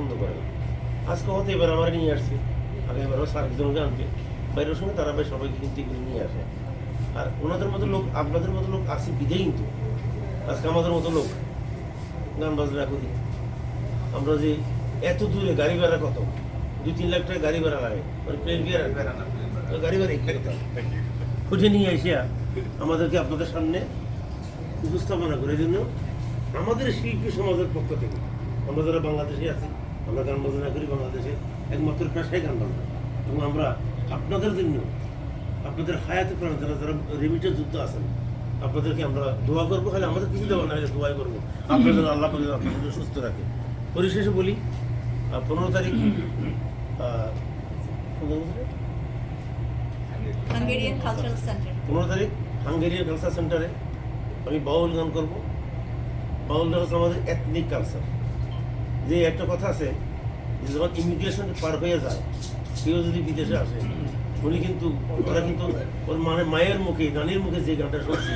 পছন্দ করে। না আজকে হতে এবার আমার নিয়ে আসছে। আগে এবারও সার্কজনকে আনবে বাইরের সঙ্গে তারা ভাই সবাইকে কিন্তু এগুলো নিয়ে আসে। আর ওনাদের মতো লোক, আপনাদের মতো লোক আসে বিধেই কিন্তু আজকে আমাদের মতো লোক, গান বাজনা করি। আমরা যে এত দূরে গাড়ি ভাড়া কত? দুই তিন লাখ টাকা গাড়ি ভাড়া লাগে। মানে প্লেন ভাড়া গাড়ি ভাড়া খুঁজে নিয়ে এসে আমাদেরকে আপনাদের সামনে উপস্থাপনা করে জন্য আমাদের শিল্পী সমাজের পক্ষ থেকে, আমরা যারা বাংলাদেশে আছি আমরা গান বাজনা করি বাংলাদেশে। একমাত্র পেশায় গান বাজনা। এবং আমরা আপনাদের জন্য আপনাদের হায়াতে প্রাণ যারা যারা রেমিটের যুদ্ধ আছেন আপনাদেরকে আমরা দোয়া করব। খালি আমাদের কিছু দেওয়া না দোয়া করব। আপনাদের আল্লাহ যেন আপনাদের সুস্থ রাখে পরিশেষে বলি পনেরো তারিখ পনেরো তারিখ হাঙ্গেরিয়ান কালচার সেন্টারে আমি বাউল গান করব। বাউলটা হচ্ছে আমাদের এথনিক কালচার যে একটা কথা আছে যে যখন ইমিগ্রেশন পার হয়ে যায়, কেউ যদি বিদেশে আসে, উনি কিন্তু, ওরা কিন্তু ওর মানে মায়ের মুখে, নানির মুখে যে গানটা শুনছে,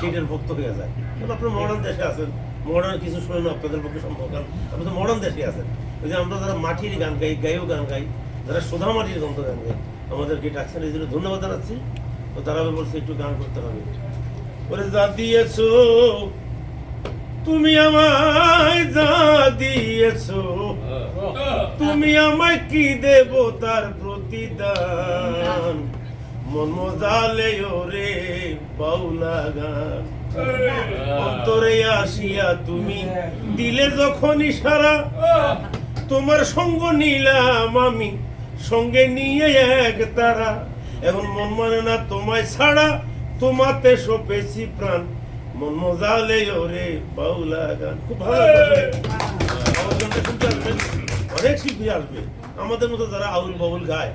সেটার ভক্ত হয়ে যায়। কিন্তু আপনার মডার্ন দেশে আছেন মডার্ন কিছু শোনেন, আপনাদের পক্ষে সম্ভব, কারণ আপনি তো মডার্ন দেশে আছেন। ওই যে আমরা যারা মাটির গান গাই, গায়েও গান গাই, যারা সোধা মাটির গন্ধ গান গাই, আমাদেরকে ডাকছেন, এই জন্য ধন্যবাদ জানাচ্ছি। তো তারা বলছে, একটু গান করতে হবে। ওরে যা দিয়েছ তুমি আমায় যা দিয়েছ, তুমি আমায় কি দেব তার প্রতিদান? মন মজালে ওরে বাউলা গান। অন্তরে আসিয়া তুমি দিলে যখন ইশারা, তোমার সঙ্গ নিলাম আমি, সঙ্গে নিয়ে এক তারা। এখন মন মানে না তোমায় ছাড়া তোমাতে সপেছি প্রাণ। মজালে ওরে বাউলা গান। খুব ভালো লাগবে অনেক শিল্পী আসবে। আমাদের মতো যারা আউল বাউল গায়